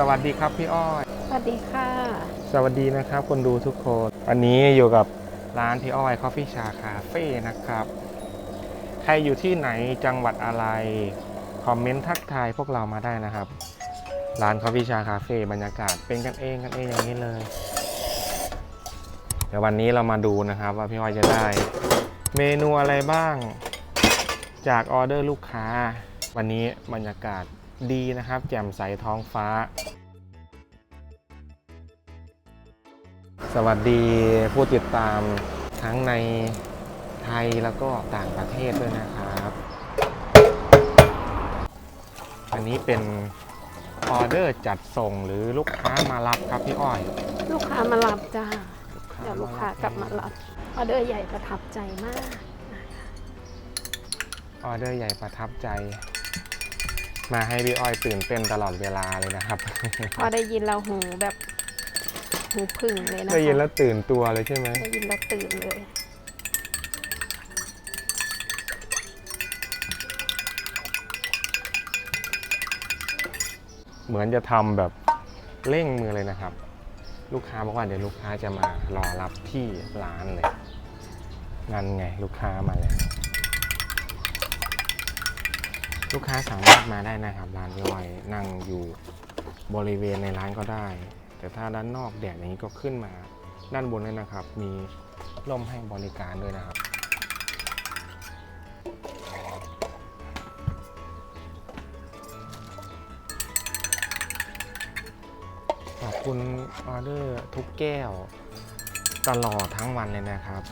สวัสดีครับพี่อ้อย สวัสดีค่ะ สวัสดีนะครับคนดูทุกคนวันนี้อยู่กับร้านพี่อ้อย Coffee ชาคาเฟ่นะครับ ใครอยู่ที่ไหนจังหวัดอะไร คอมเมนต์ทักทายพวกเรามาได้นะครับ ร้าน Coffee ชาคาเฟ่บรรยากาศเป็นกันเองกันเองอย่างนี้เลย เดี๋ยววันนี้เรามาดูนะครับ ว่าพี่อ้อยจะได้ เมนูอะไรบ้าง จากออเดอร์ลูกค้า วันนี้บรรยากาศ ดีนะครับ แจ่มใสท้องฟ้า สวัสดีผู้ติดตามทั้งในไทยแล้วก็ต่างประเทศด้วยนะครับ อันนี้เป็นออเดอร์จัดส่งหรือลูกค้ามารับครับพี่อ้อย ลูกค้ามารับจ้าลูกค้าเดี๋ยวลูกค้ากลับมารับออเดอร์ใหญ่ประทับใจมาก ออเดอร์ใหญ่ประทับใจ มาให้พี่อ้อยตื่นเต้นตลอดเวลาเลยนะครับพอได้ยินเราหูแบบหูพึ่งเลยนะคะได้ยินแล้วตื่นตัวเลยใช่ไหมได้ยินแล้วตื่นเลยเหมือนจะทำแบบเร่งมือเลยนะครับ ลูกค้าบอกว่าเดี๋ยวลูกค้าจะมารอรับที่ร้านเลยนั่นไงลูกค้ามาแล้ว ลูกค้าสามารถมาได้นะครับร้านพี่อ้อยนั่งอยู่บริเวณในร้านก็ได้ แต่ถ้าด้านนอกแดดอย่างนี้ก็ขึ้นมาด้านบนเลยนะครับ มีร่มให้บริการด้วยนะครับ ขอบคุณออเดอร์ทุกแก้วตลอดทั้งวันเลยนะครับ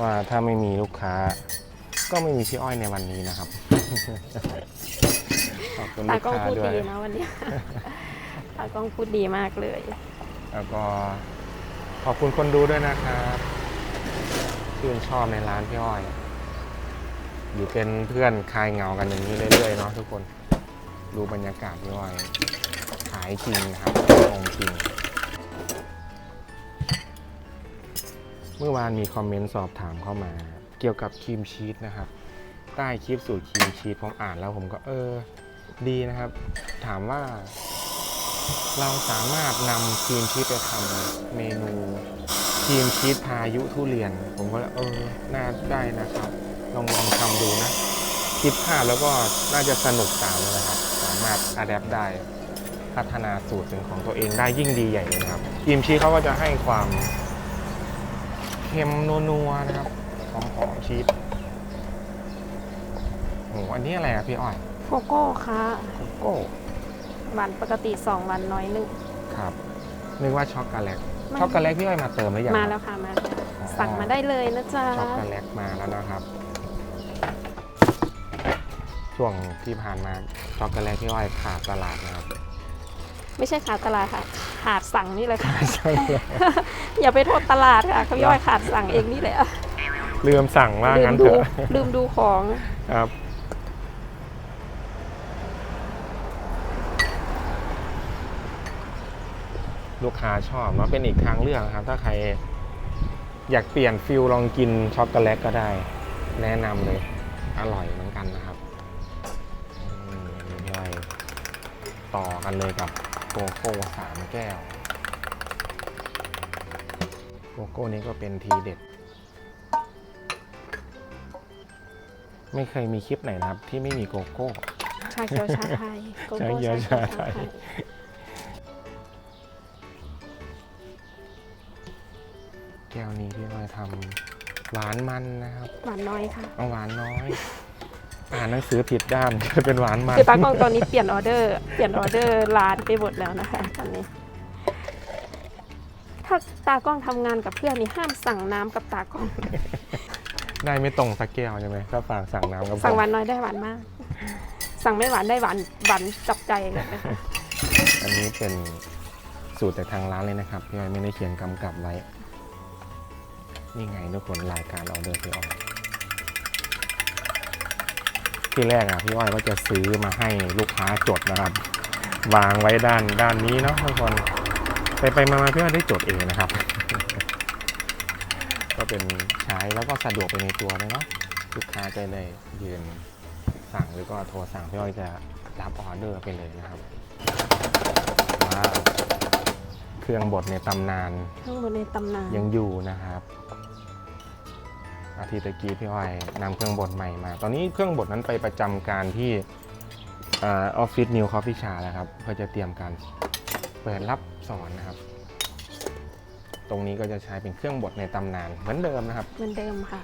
ว่าถ้าไม่มีลูกค้า ก็ไม่มีพี่อ้อยในวันนี้นะครับ ขอบคุณตาลูกกล้องค้าพูดด้วย ดีนะวันเนี้ยตากล้องพูดดีมากเลย แล้วก็ขอบคุณคนดูด้วยนะครับชื่นชอบในร้านพี่อ้อย อยู่เป็นเพื่อนคลายเหงากันอย่างนี้เรื่อยๆเนาะทุกคนดูบรรยากาศพี่อ้อย ขายจริงนะครับของจริง เมื่อวานมีคอมเมนต์สอบถามเข้ามา เกี่ยวกับครีมชีสนะครับ ใต้คลิปสูตรครีมชีสผมอ่านแล้วผมก็เออดีนะครับ ถามว่า เราสามารถนำครีมชีสไปทำเมนูครีมชีสพายุทุเรียน ผมก็เลยเออน่าได้นะครับ ลองลองทำดูนะคิดภาพแล้วก็น่าจะสนุกตามเลยนะครับ สามารถอัดแอปได้พัฒนาสูตรเป็นของตัวเองได้ยิ่งดีใหญ่เลยนะครับครีมชีสเขาก็จะให้ความเค็มนัวๆนะครับ หอมๆชีสโอ้โหอันนี้อะไรอะพี่อ้อยโกโก้ค่ะโกโก้วันปกติ2วันน้อยหนึ่ง ครับนึกว่าช็อกโกแลตไม่ ช็อกโกแลตพี่อ้อยมาเติมหรือยังมาครับแล้วค่ะมาแล้วอ๋อสั่งมาได้เลยนะจ๊ะ ช็อกโกแลตมาแล้วนะครับ ช่วงที่ผ่านมาช็อกโกแลตพี่อ้อยขาดตลาดนะครับ ไม่ใช่ขาดตลาดค่ะ ขาดสั่งนี่แหละค่ะใช่เลยอย่าไปโทษตลาดค่ะเขาย่อยขาดสั่งเองนี่แหละ ลืมสั่งว่าลืงั้มนเถดูอะลืมดูของครับ ลูกค้าชอบเนาะเป็นอีกทางเลือกครับ ถ้าใครอยากเปลี่ยนฟิลลองกินช็อกโกแลตก็ได้ แนะนำเลย อร่อยเหมือนกันนะครับอืมอันนี้ย่อยต่อกันเลยกับโกโก้สามแก้ว โกโก้นี้ก็เป็นทีเด็ด ไม่เคยมีคลิปไหนนะครับ ที่ไม่มีโกโก้ ชาเขียวชาไทยโกชาโก้เขียวชาชาเขียวไทชายไทย แก้วนี้พี่น้อยทำหวานมันนะครับหวานน้อยค่ะ เอาหวานน้อย อ่านหนังสือผิดด้านจะเป็นหวานมันคือตากล้องตอนนี้เปลี่ยนออเดอร์ เปลี่ยนออเดอร์ร้านไปหมดแล้วนะคะตอนนี้ ถ้าตากล้องทำงานกับเพื่อนนี่ห้ามสั่งน้ำกับตากล้อง ได้ไม่ตรงสักแก้วใช่ไหมถ้าฝากสั่งน้ำกับผมสั่งหวานน้อยได้หวานมาก สั่งไม่หวานได้หวานหวานจับใจเลยนะคะอันนี้เป็นสูตรแต่ทางร้านเลยนะครับพี่อ้อยไม่ได้เขียนกำกับไว้ นี่ไงทุกคนรายการออเดอร์พี่อ้อยที่แรกอะพี่อ้อยก็จะซื้อมาให้ลูกค้าจดนะครับ วางไว้ด้านด้านนี้เนาะทุกคนไปไปมามาพี่อ้อยได้จดเองนะครับก็ เป็นใช้แล้วก็สะดวกไปในตัวเลยเนาะลูกค้าจะได้ยืนสั่งหรือก็โทรสั่งพี่อ้อยจะรับออเดอร์ไปเลยนะครับว้าวเครื่องบดในตำนาน ทั้งหมดในตำนาน ยังอยู่นะครับ อาทิตย์ตะกี้พี่อ้อยนำเครื่องบดใหม่มา ตอนนี้เครื่องบดนั้นไปประจำการที่ออฟฟิศนิวคอฟฟี่ชาแล้วครับ เพื่อจะเตรียมการเปิดรับสอนนะครับ ตรงนี้ก็จะใช้เป็นเครื่องบดในตำนานเหมือนเดิมนะครับ เหมือนเดิมค่ะ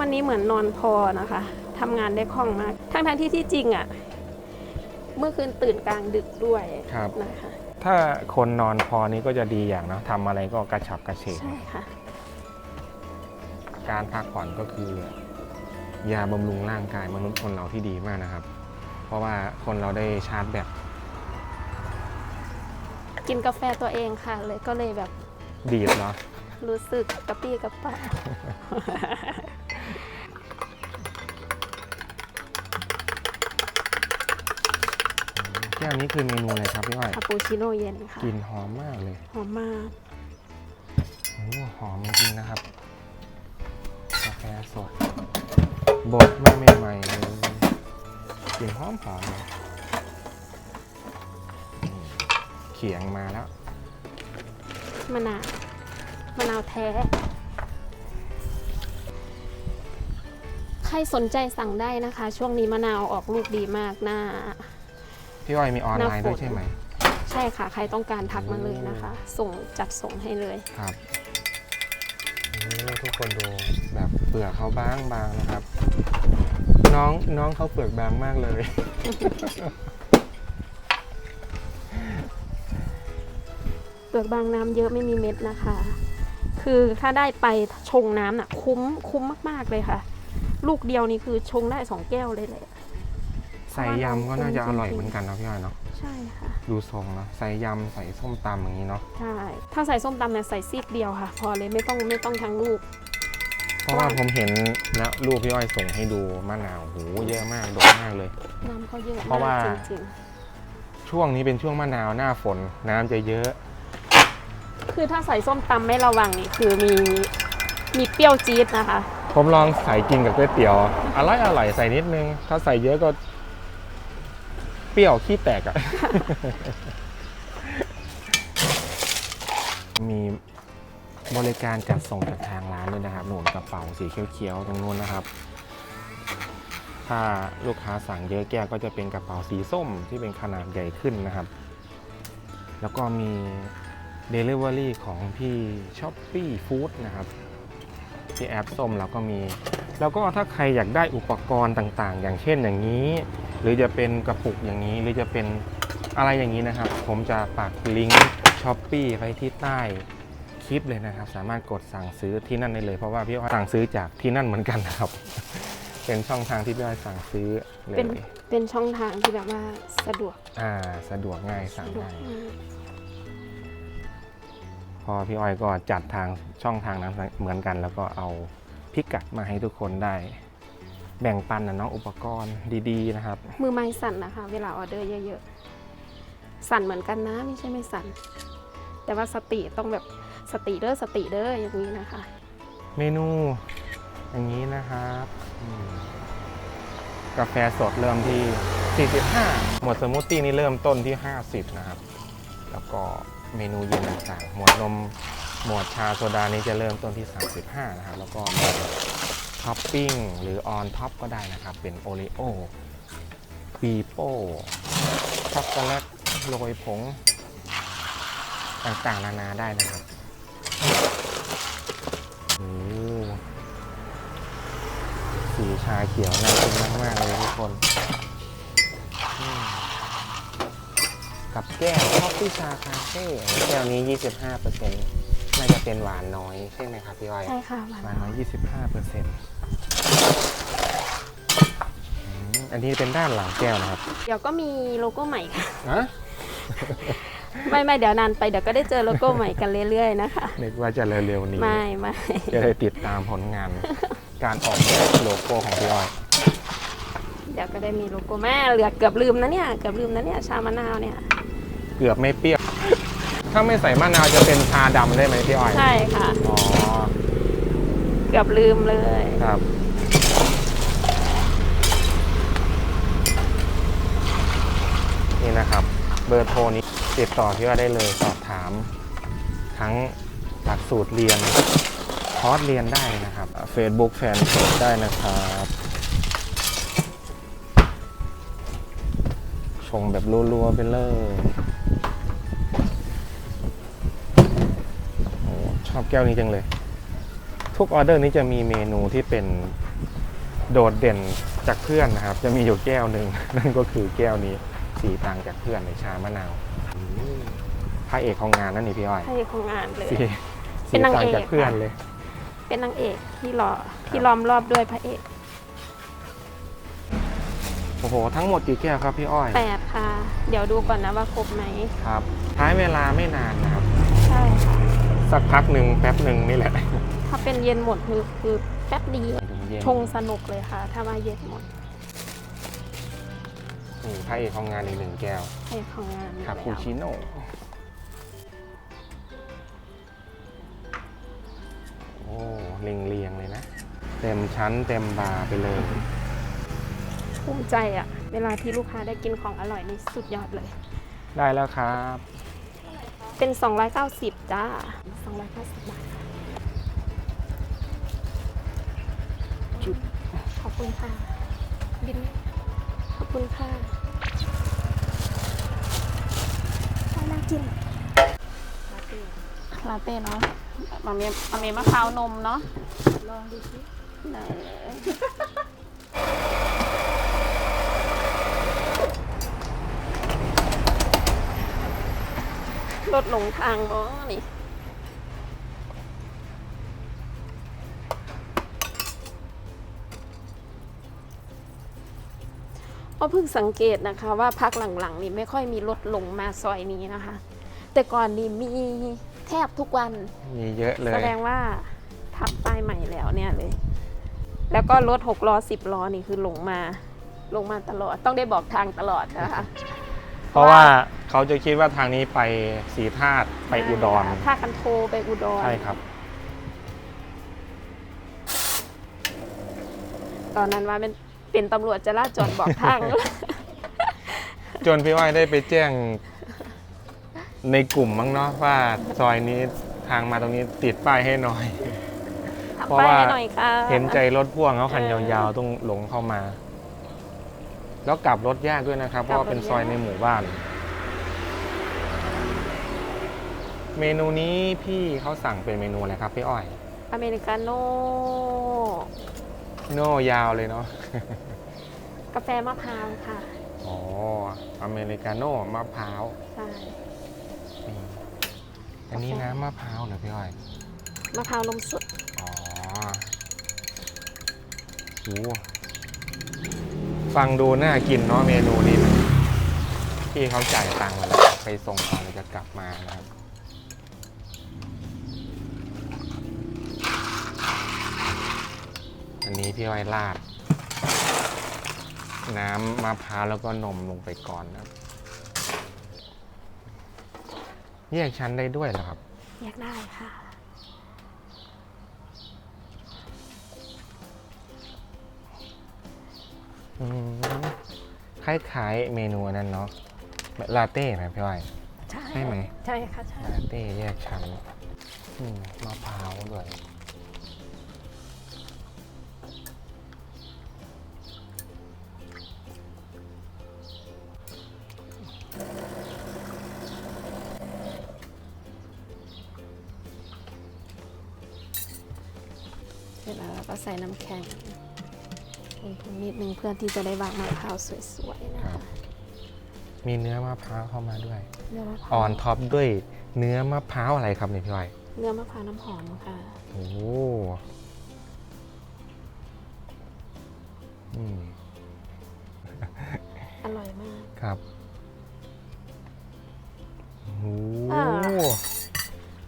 วันนี้เหมือนนอนพอนะคะ ทำงานได้คล่องมาก ทั้งทที่ที่จริงอะ่ะ เมื่อคืนตื่นกลางดึกด้วยครับนะคะ ถ้าคนนอนพอนี้ก็จะดีอย่างเนาะทำอะไรก็กระฉับกระเฉงใช่ค่ะ การพักผ่อนก็คือยาบำรุงร่างกายมนุษย์คนเราที่ดีมากนะครับ เพราะว่าคนเราได้ชาร์จแบตกินกาแฟตัวเองค่ะ เลยก็เลยแบบดีดเนาะรู้สึกกระปี้กระเป๋า ก้วนี้คือเมนูอะไรครับพี่อ้อยคาปูชิโน่เย็นค่ะ กลิ่นหอมมากเลยหอมมาก โอ้หอมจริงๆนะครับ กาแฟสด บดไม่ใหม่ๆเลยกลิ่นหอมหอมเลยอืมเขียงมาแล้ว มะนาว มะนาวแท้ ใครสนใจสั่งได้นะคะ ช่วงนี้มะนาวออกลูกดีมากหน้า พี่อ้อยมีออนไลน์ด้วยหน้าฝนใช่ไหม ใช่ค่ะ ใครต้องการทักมาเลยนะคะ ส่งจัดส่งให้เลย ครับโอ้ทุกคนดูแบบเปลือกเขาบางบางๆนะครับ น้องน้องเขาเปลือกบางมากเลย เปลือกบางน้ำเยอะไม่มีเม็ดนะคะ คือถ้าได้ไปชงน้ำน่ะคุ้มคุ้มมาก ๆ เลยค่ะ ลูกเดียวนี่คือชงได้สองแก้วเลยแหละ ใส่ยำก็น่าจะอร่อยเหมือนกันนะพี่อ้อยเนาะใช่ค่ะ ดูทรงเนาะใส่ยำใส่ส้มตำอย่างนี้เนาะใช่ถ้าใส่ส้มตำเนี่ยใส่ซีกเดียวค่ะ พอเลยไม่ต้องไม่ต้องทั้งลูก เพราะว่าผมเห็นแล้วรูปพี่อ้อยส่งให้ดูมะนาวโหเยอะมากดกมากเลย น้ำเขาเยอะเพราะว่า มกจริงช่วงนี้เป็นช่วงมะนาวหน้าฝนน้ำจะเยอะ ๆ คือถ้าใส่ส้มตำไม่ระวังนี่คือมีมีเปรี้ยวจี๊ดนะคะ ผมลองใส่กินกับก๋วยเตี๋ยวอร่อยอร่อยใส่นิดนึง ถ้าใส่เยอะก็เปรี้ยวขี้แตกอะมีบริการจัดส่งจากทางร้านด้วยนะครับหนุนกระเป๋าสีเขียวๆตรงนู้นนะครับ ถ้าลูกค้าสั่งเยอะแก้วก็จะเป็นกระเป๋าสีส้มที่เป็นขนาดใหญ่ขึ้นนะครับ แล้วก็มี Delivery ของพี่ s h o p e e Food นะครับที่แอปส้มเราก็มี แล้วก็ถ้าใครอยากได้อุปกรณ์ต่างๆ อย่างเช่นอย่างนี้ หรือจะเป็นกระปุกอย่างนี้ หรือจะเป็นอะไรอย่างนี้นะครับ ผมจะปักลิงก์ช้อปปีไว้ที่ใต้คลิปเลยนะครับ สามารถกดสั่งซื้อที่นั่นได้เลย เพราะว่าพี่อ้อยสั่งซื้อจากที่นั่นเหมือนกันนะครับ เป็นช่องทางที่พี่อ้อยสั่งซื้อเลเป็นย เป็นช่องทางที่แบบว่าสะดวกอ่าสะดวกง่ายสั่สะงดวกง่ายมากพอพี่อ้อยก็จัดทางช่องทางนั้นเหมือนกัน แล้วก็เอาพิกัดมาให้ทุกคนได้ แบ่งปันนะเนาะอุปกรณ์ดีๆนะครับ มือไม้สั่นนะคะ เวลาออเดอร์เยอะๆ สั่นเหมือนกันนะไม่ใช่ไม่สั่น แต่ว่าสติต้องแบบสติเด้อสติเด้ออย่างนี้นะคะ เมนูอย่างนี้นะครับอืมกาแฟสดเริ่มที่ 45 หมวดสมูทตี้นี่เริ่มต้นที่ 50 นะครับ แล้วก็เมนูเย็นต่างๆ หมวดนม หมวดชาโซดานี้จะเริ่มต้นที่ 35 นะครับ แล้วก็หมวด ท็อปปิ้งหรือออนท็อปก็ได้นะครับ เป็นโอรีโอปีโป้ช็อกโกแลตโรยผง ต่างๆนานาได้นะครับโอ้สีชาเขียวน่ากินมาก ๆ เลยทุกคนอืมกับแก้วคอฟฟี่ชาคาเฟ่แก้วนี้ 25%น่าจะเป็นหวานน้อยใช่ไหมครับพี่อ้อยใช่ค่ะ หวานหวานน้อย 25% อืมอันนี้เป็นด้านหลังแก้วนะครับเดี๋ยวก็มีโลโก้ใหม่ค่ะฮะไม่ไม่เดี๋ยวนานไปเดี๋ยวก็ได้เจอโลโก้ใหม่กันเรื่อยๆนะคะ นึกว่าจะเร็วๆนี้ ไม่ไม่จะได้ติดตามผลงาน การออกแบบโลโก้ของพี่อ้อยเดี๋ยวก็ได้มีโลโก้แม่เหลือเกือบลืมนะเนี่ยเกือบลืมนะเนี่ยชามะนาวเนี่ย เกือบไม่เปรี้ยว ถ้าไม่ใส่มะนาวจะเป็นชาดำได้ไหมพี่อ้อย ใช่ค่ะ อ๋อ เกือบลืมเลย ครับ นี่นะครับ เบอร์โทรนี้ติดต่อพี่อ้อยได้เลยสอบถาม ทั้งหลักสูตรเรียนคอร์สเรียนได้นะครับ Facebook แฟนเพจได้นะครับชงแบบรัวๆไปเลยชอบแก้วนี้จังเลย ทุกออเดอร์นี้จะมีเมนูที่เป็นโดดเด่นจากเพื่อนนะครับ จะมีอยู่แก้วหนึ่งนั่นก็คือแก้วนี้ สีต่างจากเพื่อนในชามะนาวอืมพระเอกของงานนั่นนี่พี่อ้อยให้ของงานเลย สีเป็สีนนางต่างเอกจากเพื่อนค่ะเลย เป็นนางเอกที่หล่อที่ล้อมรอบด้วยพระเอกโอ้โห ทั้งหมดกี่แก้วครับพี่อ้อยแปดค่ะ เดี๋ยวดูก่อนนะว่าครบไหมครับใช้เวลาไม่นานนะครับ ใช่ค่ะ สักพักหนึ่งแป๊บหนึ่งนี่แหละ ถ้าเป็นเย็นหมดคือคือแป๊บเดียวถึงเย็นชงสนุกเลยค่ะ ถ้าว่าเย็นหมด นี่พระเอกของงานอีกหนึ่งแก้วให้ของงานอยู่คาแล้วปูชิโน่โอ้เรียงเรียงๆเลยนะ เต็มชั้นเต็มบาร์ไปเลย ภูมิใจอะเวลาที่ลูกค้าได้กินของอร่อยนี่สุดยอดเลย ได้แล้วครับ เป็น 290จ้า290บาทค่ะจุดขอบคุณค่ะ บิน ขอบคุณค่ะ น่ากินลาเต้เนาะมาเมีมาเมีมะพร้าวนมเนาะ ลองดูสิได้เลยรถหลงทางเนาะนี่ ก็เพิ่งสังเกตนะคะว่าพักหลังๆนี่ไม่ค่อยมีรถลงมาซอยนี้นะคะ แต่ก่อนนี่มีแทบทุกวันมีเยอะเลย แสดงว่าทำป้ายใหม่แล้วเนี่ยเลย แล้วก็รถหกล้อสิบล้อนี่คือลงมา ลงมาตลอดต้องได้บอกทางตลอดนะคะเพราะว่าเขาจะคิดว่าทางนี้ไปสีธาตุไปอุดรท่าคันโทไปอุดรใช่ครับตอนนั้นว่าเป็น เป็นตำรวจจราจรบอกทาง จนพี่อ้อยได้ไปแจ้งในกลุ่มมั้งเนาะว่าซอยนี้ทางมาตรงนี้ติดป้ายให้หน่อย เพราะทำป้ายว่าให้หน่อยค่ะเห็นใจรถพ่วงเขาคันเอยาอวๆต้องหลงเข้ามา แล้วกลับรถยากด้วยนะครับ เพราะว่าเป็นซอยในหมู่บ้าน เมนูนี้พี่เขาสั่งเป็นเมนูอะไรครับพี่อ้อย อเมริกาโน่ โน่ยาวเลยเนาะ กาแฟมะพร้าวค่ะ อ๋อ อเมริกาโน่มะพร้าวใช่ นี่อันนี้น้ำมะพร้าวเหรอพี่อ้อย มะพร้าวนมสดอ๋อโหฟังดูน่ากินเนาะเมนูนี้นะพี่เขาจ่ายตังค์มาแล้วไปส่งของจะกลับมานะครับ อันนี้พี่อ้อยราด น้ำมะพร้าวแล้วก็นมลงไปก่อนนะครับแยกชั้นได้ด้วยเหรอครับ แยกได้ค่ะ อืมคล้ายๆเมนูอันนั้นเนาะแบบลาเต้ไหมพี่อ้อยใช่ใช่ไหม ใช่ค่ะใช่ ลาเต้แยกชั้นอืมมะพร้าวด้วย แล้วเราก็ใส่น้ำแข็งลงทุนนิดนึงเพื่อที่จะได้วางมะพร้าวสวยๆนะครัคะบ มีเนื้อมะพร้าวเข้ามาด้วย เนื้อมะพร้าวออนท็อปด้วยเนื้อมะพร้าวอะไรครับเนี่ยพี่อ้อยเนื้อมะพร้าวน้ำหอมค่ะโอ้อืมอร่อยมาก ครับโอ้โหอ่า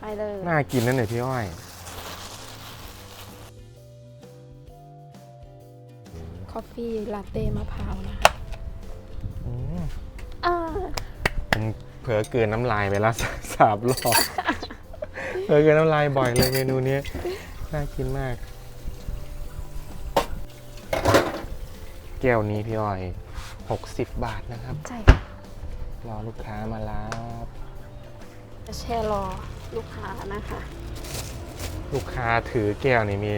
ไปเลย น่ากินนั่นเลยพี่อ้อย อฟฟี่ลาเต้มะพร้าวนะคะอืมอ่าผมเผลอเกินน้ำลายไปแล้วสามรอบเผลอเกินน้ำลายบ่อยเลยเมนูนี้น่ากินมาก แก้วนี้พี่อ้อย 60 บาทนะครับ ใช่ค่ะรอลูกค้ามารับจะแช่รอลูกค้านะคะ ลูกค้าถือแก้วนี่มี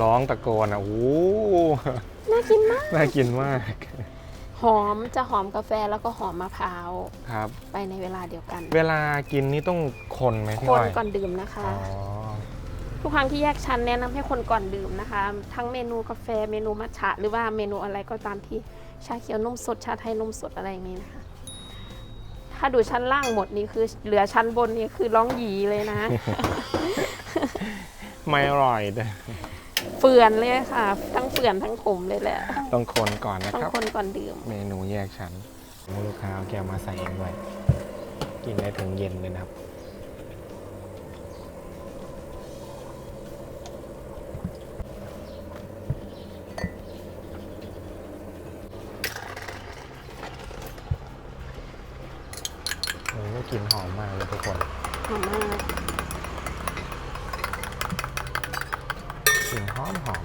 ร้องตะโกนอะโอ้โห น่ากินมาก น่ากินมากหอมจะหอมกาแฟแล้วก็หอมมะพร้าวครับ ไปในเวลาเดียวกัน เวลากินนี่ต้องคนไหมพี่คนอ้อยก่อนดื่มนะคะ อ๋อทุกครั้งที่แยกชั้นแนะนำให้คนก่อนดื่มนะคะ ทั้งเมนูกาแฟเมนูมัทฉะ หรือว่าเมนูอะไรก็ตามที่ชาเขียวนมสดชาไทยนมสดอะไรอย่างนี้นะคะ ถ้าดูชั้นล่างหมดนี่คือ เหลือชั้นบนนี่คือร้องหยีเลยนะ ไม่อร่อยแต่ เฟื่อนเลยค่ะทั้ง เฟื่อนทั้งขมเลยแหละต้องคนก่อนนะต้อคงรับ คนก่อนดื่ม เมนูแยกชั้นลูกค้าเอาแก้วมาใส่เองด้วยกินได้ถึงเย็นเลยนะครับ โอ้ยกลิ่นหอมมากเลยทุกคนหอมมากกลิ่นหอมหอม